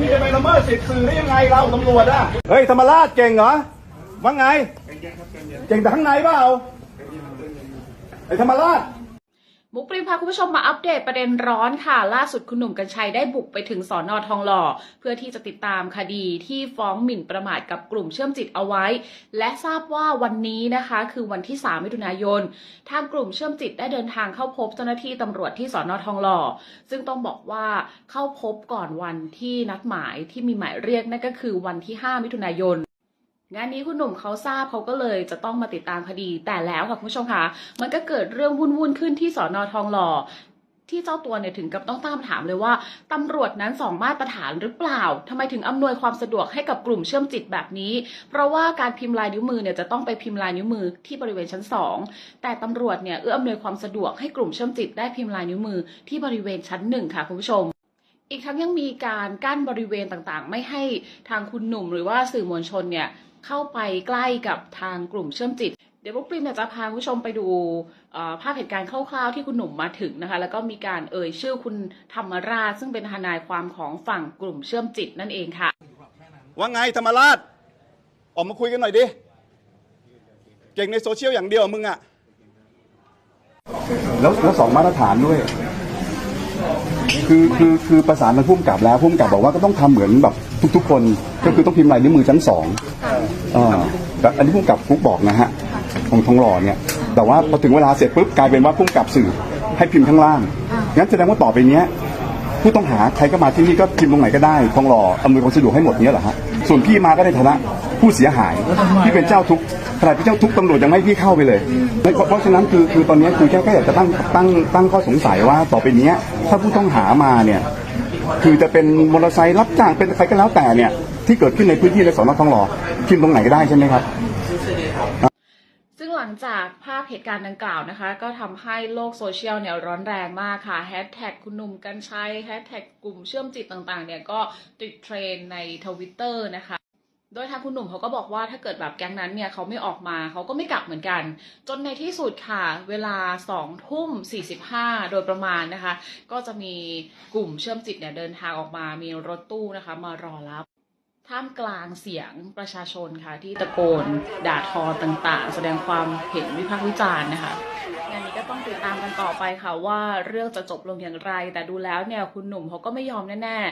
พี่จะไปละเมิดสิทธิ์สื่อได้ยังไงเราตำรวจอะเฮ้ยธรรมราชเก่งเหรอว่าไง เก่งแต่ข้างในเปล่าไอ้ธรรมราช มุกปริมพาคุณผู้ชมมาอัปเดตประเด็นร้อนค่ะ ล่าสุดคุณหนุ่มกัญชัยได้บุกไปถึงสอนอทองหล่อ เพื่อที่จะติดตามคดีที่ฟ้องหมิ่นประมาทกับกลุ่มเชื่อมจิตเอาไว้ และทราบว่าวันนี้นะคะ คือวันที่ 3 มิถุนายน ทางกลุ่มเชื่อมจิตได้เดินทางเข้าพบเจ้าหน้าที่ตำรวจที่สอนอทองหล่อ ซึ่งต้องบอกว่าเข้าพบก่อนวันที่นัดหมายที่มีหมายเรียกนั่นก็คือวันที่ 5 มิถุนายน งานนี้คุณหนุ่มเขาทราบเขาก็เลยจะต้องมาติดตามคดีแต่แล้วค่ะคุณผู้ชมคะมันก็เกิดเรื่องวุ่นๆขึ้นที่สอนอทองหล่อที่เจ้าตัวเนี่ยถึงกับต้องตามถามเลยว่าตำรวจนั้นสองมาตรฐานหรือเปล่าทำไมถึงอำนวยความสะดวกให้กับกลุ่มเชื่อมจิตแบบนี้ เพราะว่าการพิมพ์ลายนิ้วมือเนี่ยจะต้องไปพิมพ์ลายนิ้วมือที่บริเวณชั้นสองแต่ตำรวจเนี่ยเอื้ออำนวยความสะดวกให้กลุ่มเชื่อมจิตได้พิมพ์ลายนิ้วมือที่บริเวณชั้นหนึ่งค่ะคุณผู้ชมอีกทั้งยังมีการกั้นบริเวณต่างๆ ไม่ให้ทางคุณหนุ่มหรือว่าสื่อมวลชนเนี่ย เข้าไปใกล้กับทางกลุ่มเชื่อมจิต เดี๋ยวพวกปริมเนี่ยจะพาคุณผู้ชมไปดูเอ่อภาพเหตุการณ์คร่าวๆที่คุณหนุ่มมาถึงนะคะ แล้วก็มีการเอ่ยชื่อคุณธรรมราช ซึ่งเป็นทนายความของฝั่งกลุ่มเชื่อมจิตนั่นเองค่ะ ว่าไงธรรมราช ออกมาคุยกันหน่อยดิ เก่งในโซเชียลอย่างเดียวมึงอะแล้วแล้วสองมาตรฐานด้วย คือคือคือประสานทางผู้กำกับแล้วผู้กำกับบอกว่าก็ต้องทำเหมือนแบบ ทุกๆคนก็คือต้องพิมพ์ลายนิ้วมือชั้นสองอ่าแต่อันนี้ผู้กำกับฟุกบอกนะฮะของทองหล่อเนี่ย แต่ว่าพอถึงเวลาเสร็จปุ๊บกลายเป็นว่าผู้กำกับสื่อให้พิมพ์ข้างล่างงั้นแสดงว่าต่อไปเนี้ยผู้ต้องหาใครก็มาที่นี่ก็พิมพ์ตรงไหนก็ได้ทองหล่ออำนวยความสะดวกให้หมดเนี้ยเหรอฮะส่วนพี่มาก็ในฐานะผู้เสียหายพี่เป็นเจ้าทุกข์ขณะที่เจ้าทุกข์ตำรวจยังไม่ให้พี่เข้าไปเลยเพราะเพราะฉะนั้นคือคือตอนเนี้ยคือแค่แค่อยากจะตั้งตั้งตั้งข้อสงสัยว่าต่อไปเนี้ยถ้าผู้ต้องหามาเนี่ย คือจะเป็นมอเตอร์ไซค์รับจ้างเป็นใครก็แล้วแต่เนี่ย ที่เกิดขึ้นในพื้นที่ในสอนอทองหล่อพิมพ์ตรงไหนก็ได้ใช่ไหมครับ ซึ่งหลังจากภาพเหตุการณ์ดังกล่าวนะคะ ก็ทำให้โลกโซเชียลเนี่ยร้อนแรงมากค่ะแฮชแท็กคุณหนุ่มกัญชัยแฮชแท็กกลุ่มเชื่อมจิตต่างๆ เนี่ยก็ติดเทรนในทวิตเตอร์นะคะ โดยทางคุณหนุ่มเขาก็บอกว่าถ้าเกิดแบบแก๊งนั้นเนี่ยเขาไม่ออกมาเขาก็ไม่กลับเหมือนกัน จนในที่สุดค่ะ เวลา2ทุ่ม 45 โดยประมาณนะคะ ก็จะมีกลุ่มเชื่อมจิตเนี่ยเดินทางออกมามีรถตู้นะคะ มารอรับท่ามกลางเสียงประชาชนค่ะ ที่ตะโกนด่าทอต่างๆ แสดงความเห็นวิพากษ์วิจารณ์นะคะงานนี้ก็ต้องติดตามกันต่อไปค่ะว่าเรื่องจะจบลงอย่างไร แต่ดูแล้วเนี่ยคุณหนุ่มเขาก็ไม่ยอมแน่ๆ